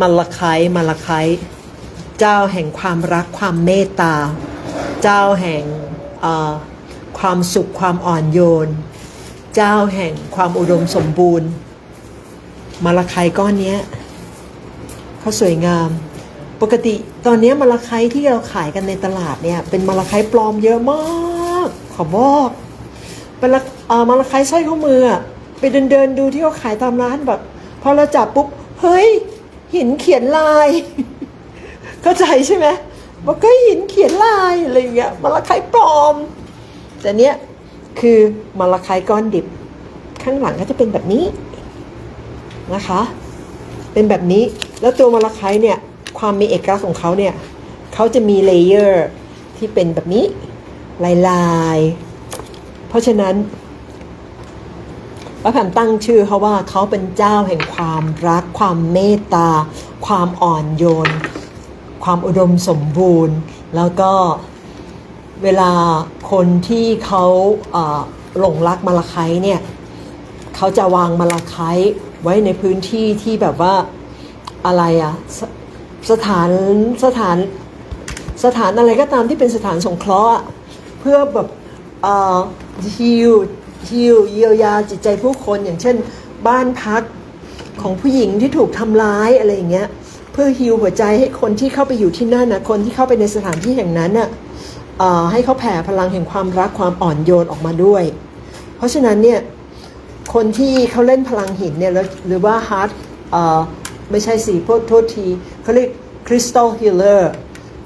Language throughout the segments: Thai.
มาลคต์มาลคต์เจ้าแห่งความรักความเมตตา เจ้าแห่งความสุขความอ่อนโยน เจ้าแห่งความอุดมสมบูรณ์ มาลคต์ก้อนเนี้ยเขาสวยงาม ปกติตอนนี้มาลคต์ที่เราขายกันในตลาดเนี่ยเป็นมาลคต์ปลอมเยอะมากขอบอกเป็นลมาลคต์สร้อยข้อมืออะไปเดินเดินดูที่เขาขายตามร้านแบบพอเราจับปุ๊บเฮ้ย หินเขียนลาย เข้าใจใช่ไหมบอกก็หินเขียนลายอะไรอย่างเงี้ยมาลาไคปลอม แต่เนี้ยคือมาลาไคก้อนดิบ ข้างหลังก็จะเป็นแบบนี้นะคะ เป็นแบบนี้แล้วตัวมาลาไคเนี่ยความมีเอกลักษณ์ของเขาเนี่ยเขาจะมีเลเยอร์ที่เป็นแบบนี้ลายลายๆเพราะฉะนั้น พระแผ่นตั้งชื่อเขาว่าเขาเป็นเจ้าแห่งความรัก ความเมตตา ความอ่อนโยน ความอุดมสมบูรณ์ แล้วก็เวลาคนที่เขาหลงรักมาลาไคเนี่ยเขาจะวางมาลาไคไว้ในพื้นที่ที่แบบว่าอะไรอะสสถานสถานสถานอะไรก็ตามที่เป็นสถานสงเคราะห์เพื่อแบบฮิว ฮิวเยียวยาจิตใจผู้คนอย่างเช่น บ้านพักของผู้หญิงที่ถูกทำร้ายอะไรอย่างเงี้ยเพื่อฮิวหัวใจให้คนที่เข้าไปอยู่ที่นั่นนะคนที่เข้าไปในสถานที่แห่งนั้นน่ะให้เขาแผ่พลังแห่งความรักความอ่อนโยนออกมาด้วย เพราะฉะนั้นเนี่ยคนที่เขาเล่นพลังหินเนี่ยหรือว่าฮาร์ดไม่ใช่สิโทษโทษทีเขาเรียกคริสตัลฮิลเลอร์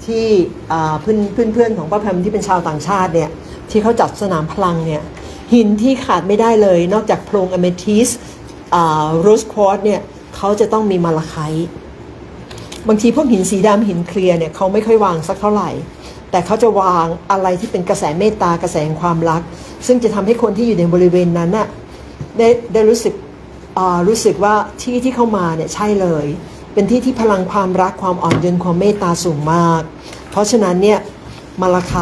ที่เพื่อนเพื่อนของป้าแพมที่เป็นชาวต่างชาติเนี่ยที่เขาจัดสนามพลังเนี่ย หินที่ขาดไม่ได้เลย นอกจากโพรงอเมทิสโรสควอตเนี่ยเขาจะต้องมีมาลาไคบางทีพวกหินสีดำหินเคลียร์เนี่ยเขาไม่ค่อยวางสักเท่าไหร่ แต่เขาจะวางอะไรที่เป็นกระแสเมตตากระแสแห่งความรัก ซึ่งจะทำให้คนที่อยู่ในบริเวณนั้นน่ะได้ได้รู้สึกรู้สึกว่าที่ที่เข้ามาเนี่ยใช่เลย เป็นที่ที่พลังความรักความอ่อนโยนความเมตตาสูงมาก เพราะฉะนั้นเนี่ยมาลาไค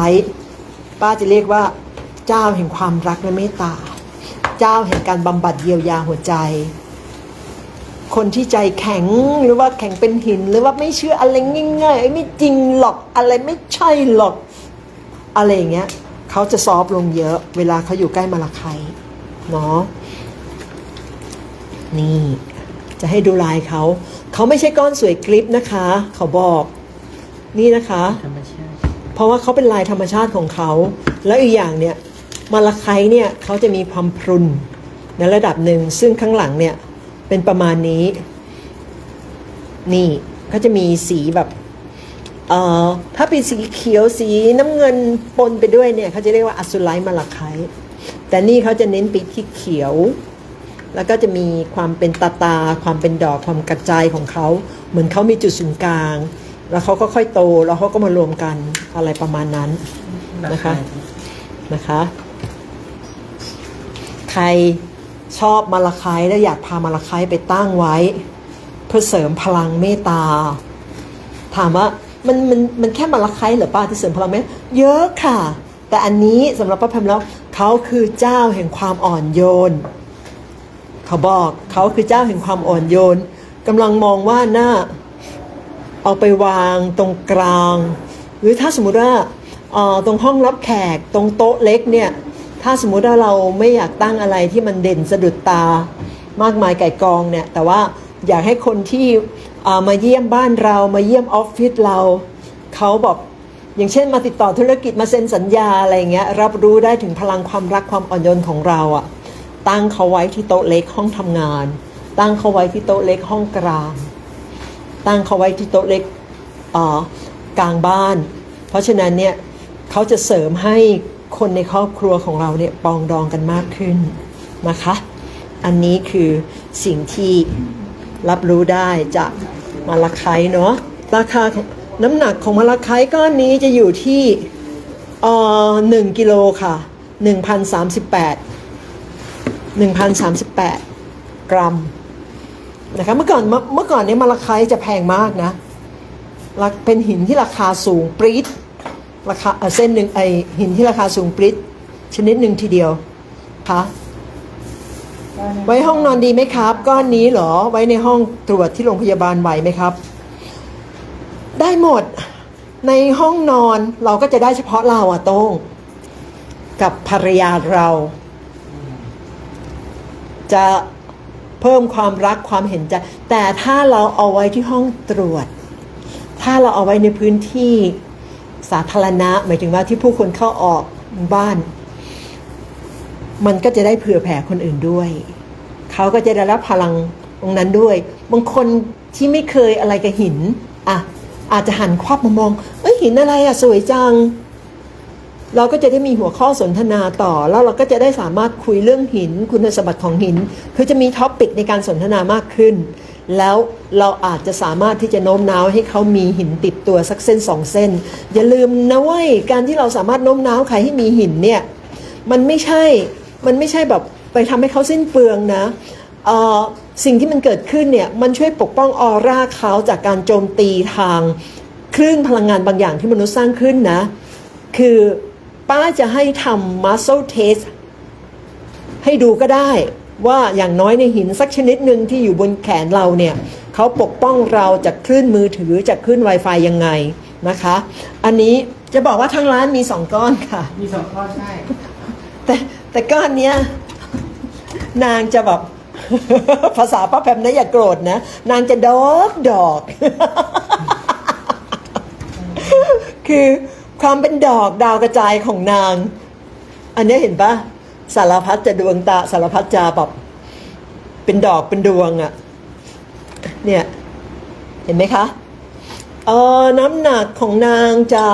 ป้าจะเรียกว่า เจ้าแห่งความรักและเมตตา เจ้าแห่งการบำบัดเยียวยาหัวใจ คนที่ใจแข็งหรือว่าแข็งเป็นหิน หรือว่าไม่เชื่ออะไรง่ายๆไม่จริงหรอกอะไรไม่ใช่หรอก อะไรอย่างเงี้ยเขาจะซอฟต์ลงเยอะ เวลาเขาอยู่ใกล้มาลาไคต์เนาะนี่จะให้ดูลายเขา เขาไม่ใช่ก้อนสวยกริปนะคะ เขาบอกนี่นะคะธรรมชาติเพราะว่าเขาเป็นลายธรรมชาติของเขา แล้วอีกอย่างเนี่ย มาลาไคเนี่ยเขาจะมีความพรุนในระดับหนึ่ง ซึ่งข้างหลังเนี่ยเป็นประมาณนี้ นี่เขาจะมีสีแบบเอ่อถ้าเป็นสีเขียวสีน้ำเงินปนไปด้วยเนี่ยเขาจะเรียกว่าอัสซูไลท์มาลาไคแต่นี่เขาจะเน้นไปที่เขียว แล้วก็จะมีความเป็นตาตา ความเป็นดอกความกระจายของเขาเหมือนเขามีจุดศูนย์กลาง แล้วเขาก็ค่อยโตแล้วเขาก็มารวมกันอะไรประมาณนั้นนะคะนะคะ รชอบมาลาคต์และอยากพามาลาคต์ไปตั้งไว้ เพื่อเสริมพลังเมตตา ถามว่ามันมันมันแค่มาลาคต์เหรือป้าที่เสริมพลังเมตตาเยอะค่ะ แต่อันนี้สำหรับป้าแพมแล้วเขาคือเจ้าแห่งความอ่อนโยน เขาบอกเขาคือเจ้าแห่งความอ่อนโยนกำลังมองว่าหน้า เอาไปวางตรงกลาง หรือถ้าสมมุติว่าตรงห้องรับแขกตรงโต๊ะเล็กเนี่ย ถ้าสมมุติว่าเราไม่อยากตั้งอะไรที่มันเด่นสะดุดตามากมายไก่กองเนี่ยแต่ว่าอยากให้คนที่มาเยี่ยมบ้านเรามาเยี่ยมออฟฟิศเราเขาบอกอย่างเช่นมาติดต่อธุรกิจมาเซ็นสัญญาอะไรเงี้ยรับรู้ได้ถึงพลังความรักความอ่อนโยนของเราอะตั้งเขาไว้ที่โต๊ะเล็กห้องทำงาน ตั้งเขาไว้ที่โต๊ะเล็กห้องกลาง ตั้งเขาไว้ที่โต๊ะเล็กกลางบ้าน เพราะฉะนั้นเนี่ยเขาจะเสริมให้ คนในครอบครัวของเราเนี่ยปองดองกันมากขึ้นนะคะ อันนี้คือสิ่งที่รับรู้ได้จากมาลาไคเนาะราคาน้ำหนักของมาลาไคก้อนนี้จะอยู่ที่เอ่อหนึ่งกิโลค่ะหนึ่งพันสามสิบแปดหนึ่งพันสามสิบแปดกรัมนะคะเมื่อก่อนเมื่อก่อนเนี้มาลาไคจะแพงมากนะเป็นหินที่ราคาสูงปรี๊ด ราคาเอ่อเส้นหนึ่งไอหินที่ราคาสูงปรี๊ดชนิดหนึ่งทีเดียวคะไว้ห้องนอนดีไหมครับ ก้อนนี้เหรอไว้ในห้องตรวจที่โรงพยาบาลไหวไหมครับ ได้หมดในห้องนอนเราก็จะได้เฉพาะเราอะโต้งกับภรรยาเรา จะเพิ่มความรักความเห็นใจแต่ถ้าเราเอาไว้ที่ห้องตรวจ ถ้าเราเอาไว้ในพื้นที่ สาธารณะ หมายถึงว่าที่ผู้คนเข้าออกบ้าน มันก็จะได้เผื่อแผ่คนอื่นด้วย เขาก็จะได้รับพลังตรงนั้นด้วย บางคนที่ไม่เคยอะไรกับหินอะอาจจะหันควับมามอง เอ้ยหินอะไรอะสวยจัง เราก็จะได้มีหัวข้อสนทนาต่อ แล้วเราก็จะได้สามารถคุยเรื่องหิน คุณสมบัติของหิน คือจะมีท็อปิกในการสนทนามากขึ้น แล้วเราอาจจะสามารถที่จะโน้มน้าวให้เขามีหินติดตัวสักเส้นสองเส้น อย่าลืมนะเว้ยการที่เราสามารถโน้มน้าวใครให้มีหินเนี่ยมันไม่ใช่มันไม่ใช่แบบไปทำให้เขาสิ้นเปลืองนะสิ่งที่มันเกิดขึ้นเนี่ยมันช่วยปกป้องออร่าเขาจากการโจมตีทางคลื่นพลังงานบางอย่างที่มนุษย์สร้างขึ้นนะ คือป้าจะให้ทำ muscle test ให้ดูก็ได้ ว่าอย่างน้อยในหินสักชนิดหนึ่งที่อยู่บนแขนเราเนี่ยเขาปกป้องเราจากคลื่นมือถือจากคลื่น Wi-Fi ยังไงนะคะ อันนี้จะบอกว่าทั้งร้านมีสองก้อนค่ะ มีสองข้อใช่ แต่แต่ก้อนเนี้ยนางจะแบบภาษาป้าแพมนะอย่าโกรธนะ นางจะดอกดอก คือความเป็นดอกดาวกระจายของนาง อันเนี้ยเห็นปะ สารพัดจะดวงตาสารพัดจะแบบเป็นดอกเป็นดวงอะเนี่ย เห็นไหมคะเออน้ำหนักของนางจะ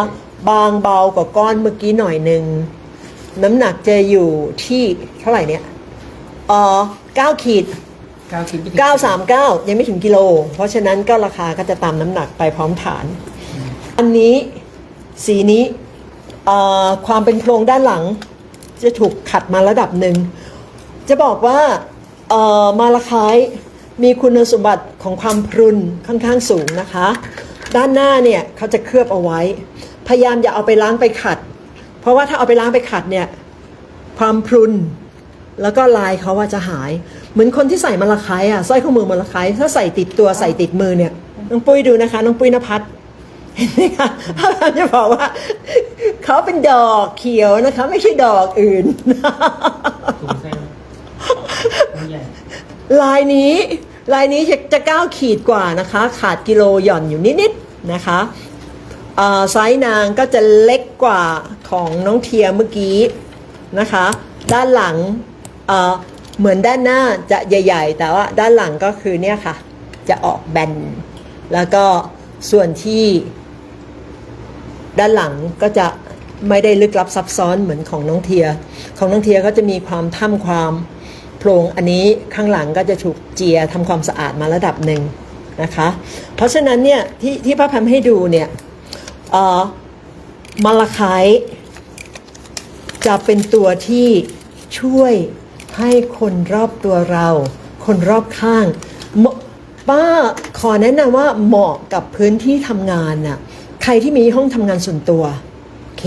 บางเบากว่าก้อนเมื่อกี้หน่อยหนึ่งน้ำหนักจะอยู่ที่เท่าไหร่เนี่ยอ๋อ9ขีดเก้าคิดไม่ถึง939ยังไม่ถึงกิโล เพราะฉะนั้นก็ราคาก็จะตามน้ำหนักไปพร้อมฐาน อันนี้สีนี้เอ่อความเป็นโครงด้านหลัง จะถูกขัดมาระดับหนึ่ง จะบอกว่าเอ่อมาลาคายมีคุณสมบัติของความพรุนค่อนข้างสูงนะคะ ด้านหน้าเนี่ยเขาจะเคลือบเอาไว้ พยายามอย่าเอาไปล้างไปขัด เพราะว่าถ้าเอาไปล้างไปขัดเนี่ยความพรุนแล้วก็ลายเขาว่าจะหาย เหมือนคนที่ใส่มาละคายอะสร้อยข้อมือมาละคายถ้าใส่ติดตัวใส่ติดมือเนี่ยน้องปุ้ยดูนะคะน้องปุ้ยนภัสเห็นไหมคะจะบอกว่า เขาเป็นดอกเขียวนะคะ ไม่ใช่ดอกอื่น ถุงเส้นไม่ใหญ่ลายนี้ลายนี้จะจะเก้าขีดกว่านะคะ ขาดกิโลหย่อนอยู่นิดๆนะคะเอ่อไซส์นางก็จะเล็กกว่าของน้องเทียเมื่อกี้นะคะ ด้านหลังเอ่อเหมือนด้านหน้าจะใหญ่ ๆ แต่ว่าด้านหลังก็คือเนี่ยค่ะ จะออกแบน แล้วก็ส่วนที่ ด้านหลังก็จะ ไม่ได้ลึกลับซับซ้อนเหมือนของน้องเทีย ของน้องเทียก็จะมีความถ้ำความโพรงอันนี้ข้างหลังก็จะถูกเจียทำความสะอาดมาระดับหนึ่งนะคะ เพราะฉะนั้นเนี่ยที่ที่ป้าแพมให้ดูเนี่ยเอ่อมาลาคต์จะเป็นตัวที่ช่วยให้คนรอบตัวเรา คนรอบข้างป้าขอแนะนำว่าเหมาะกับพื้นที่ทำงานน่ะใครที่มีห้องทำงานส่วนตัว โอเค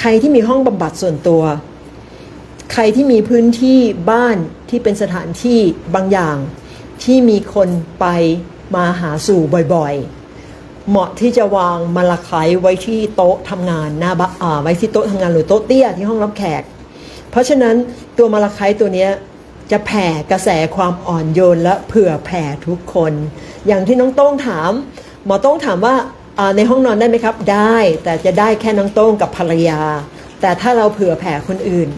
ใครที่มีห้องบำบัดส่วนตัว ใครที่มีพื้นที่บ้านที่เป็นสถานที่บางอย่าง ที่มีคนไปมาหาสู่บ่อยๆ เหมาะที่จะวางมาลาไคไว้ที่โต๊ะทำงานหน้าบ้านไว้ที่โต๊ะทำงานหรือโต๊ะเตี้ยที่ห้องรับแขก เพราะฉะนั้นตัวมาลาไคตัวนี้จะแผ่กระแสความอ่อนโยนและเผื่อแผ่ทุกคน อย่างที่น้องโต้งถาม หมอโต้งถามว่า ในห้องนอนได้ไหมครับ ได้แต่จะได้แค่น้องโต้งกับภรรยา แต่ถ้าเราเผื่อแผ่คนอื่น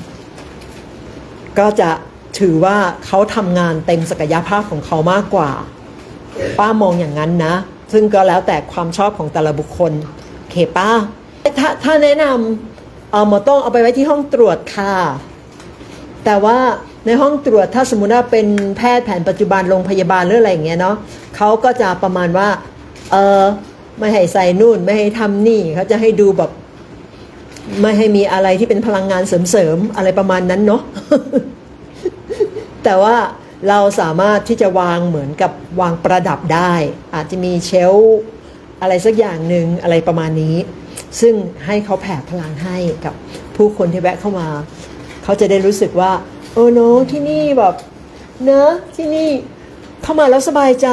ก็จะถือว่าเขาทำงานเต็มศักยภาพของเขามากกว่า ป้ามองอย่างนั้นนะ ซึ่งก็แล้วแต่ความชอบของแต่ละบุคคลเคป้าถ้าถ้าแนะนำเอาหมอโต้งเอาไปไว้ที่ห้องตรวจค่ะ แต่ว่าในห้องตรวจถ้าสมมุติว่าเป็นแพทย์แผนปัจจุบันโรงพยาบาลหรืออะไรอย่างเงี้ยเนาะเขาก็จะประมาณว่าเออ ไม่ให้ใส่นู่นไม่ให้ทำนี่เขาจะให้ดูแบบไม่ให้มีอะไรที่เป็นพลังงานเสริมๆอะไรประมาณนั้นเนาะแต่ว่าเราสามารถที่จะวางเหมือนกับวางประดับได้ อาจจะมีเชลอะไรสักอย่างหนึ่งอะไรประมาณนี้ ซึ่งให้เขาแผ่พลังให้กับผู้คนที่แวะเข้ามา เขาจะได้รู้สึกว่า เออน้องที่นี่แบบเนอะที่นี่เข้ามาแล้วสบายใจ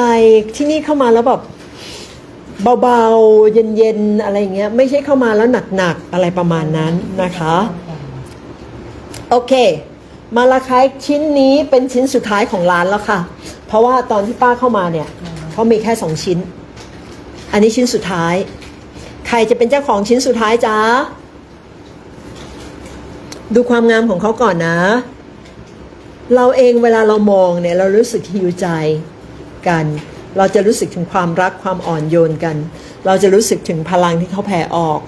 ที่นี่เข้ามาแล้วแบบ เบาๆ เย็นๆ อะไรอย่างเงี้ย ไม่ใช่เข้ามาแล้วหนักๆ อะไรประมาณนั้นนะคะ โอเค มาลาคายชิ้นนี้เป็นชิ้นสุดท้ายของร้านแล้วค่ะ เพราะว่าตอนที่ป้าเข้ามาเนี่ยเขามีแค่สองชิ้น อันนี้ชิ้นสุดท้าย ใครจะเป็นเจ้าของชิ้นสุดท้ายจ้าดูความงามของเขาก่อนนะ เราเองเวลาเรามองเนี่ยเรารู้สึกหิวใจกัน เราจะรู้สึกถึงความรักความอ่อนโยนกัน เราจะรู้สึกถึงพลังที่เขาแผ่ออก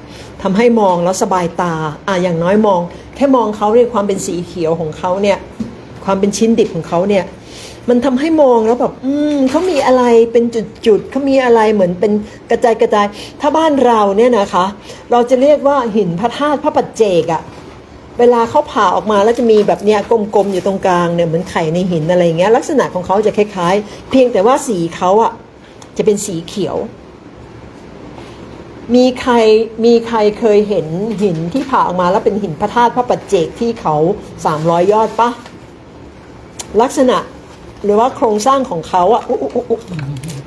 ทำให้มองแล้วสบายตาอะอย่างน้อยมอง แค่มองเขาเนี่ยความเป็นสีเขียวของเขาเนี่ยความเป็นชิ้นดิบของเขาเนี่ยมันทำให้มองแล้วแบบอืมเขามีอะไรเป็นจุดๆเขามีอะไรเหมือนเป็นกระจายกระจายถ้าบ้านเราเนี่ยนะคะ เราจะเรียกว่าหินพระธาตุพระปัจเจกอะ เวลาเขาผ่าออกมาแล้วจะมีแบบเนี้ยกลมๆอยู่ตรงกลางเนี่ยเหมือนไข่ในหินอะไรอย่างเงี้ยลักษณะของเขาจะคล้ายๆ เพียงแต่ว่าสีเขาอะจะเป็นสีเขียว มีใครมีใครเคยเห็นหินที่ผ่าออกมาแล้วเป็นหินพระธาตุพระปัจเจกที่เขาสามร้อยยอดปะลักษณะหรือว่าโครงสร้างของเขาอะ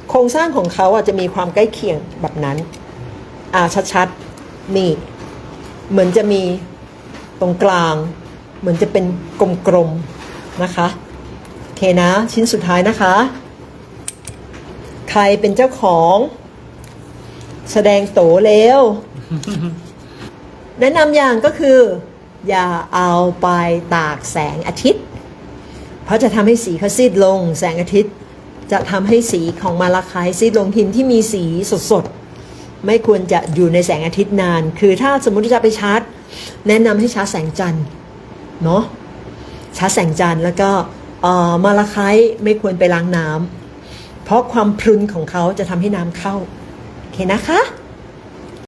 โครงสร้างของเขาอะจะมีความใกล้เคียงแบบนั้น อ่าชัดๆนี่เหมือนจะมี ตรงกลางเหมือนจะเป็นกลมๆนะคะโอเคนะชิ้นสุดท้ายนะคะ ใครเป็นเจ้าของ แสดงโตเร็ว แนะนำอย่างก็คือ อย่าเอาไปตากแสงอาทิตย์ เพราะจะทำให้สีเขาซีดลงแสงอาทิตย์ จะทำให้สีของมาลาคายซีดลงหินที่มีสีสดๆไม่ควรจะอยู่ในแสงอาทิตย์นาน คือถ้าสมมติจะไปชาร์จ แนะนำให้ชาแสงจันทร์เนาะชาแสงจันทร์แล้วก็มาลาไคายไม่ควรไปล้างน้ำเพราะความพรุนของเขาจะทำให้น้ำเข้า โอเคนะคะ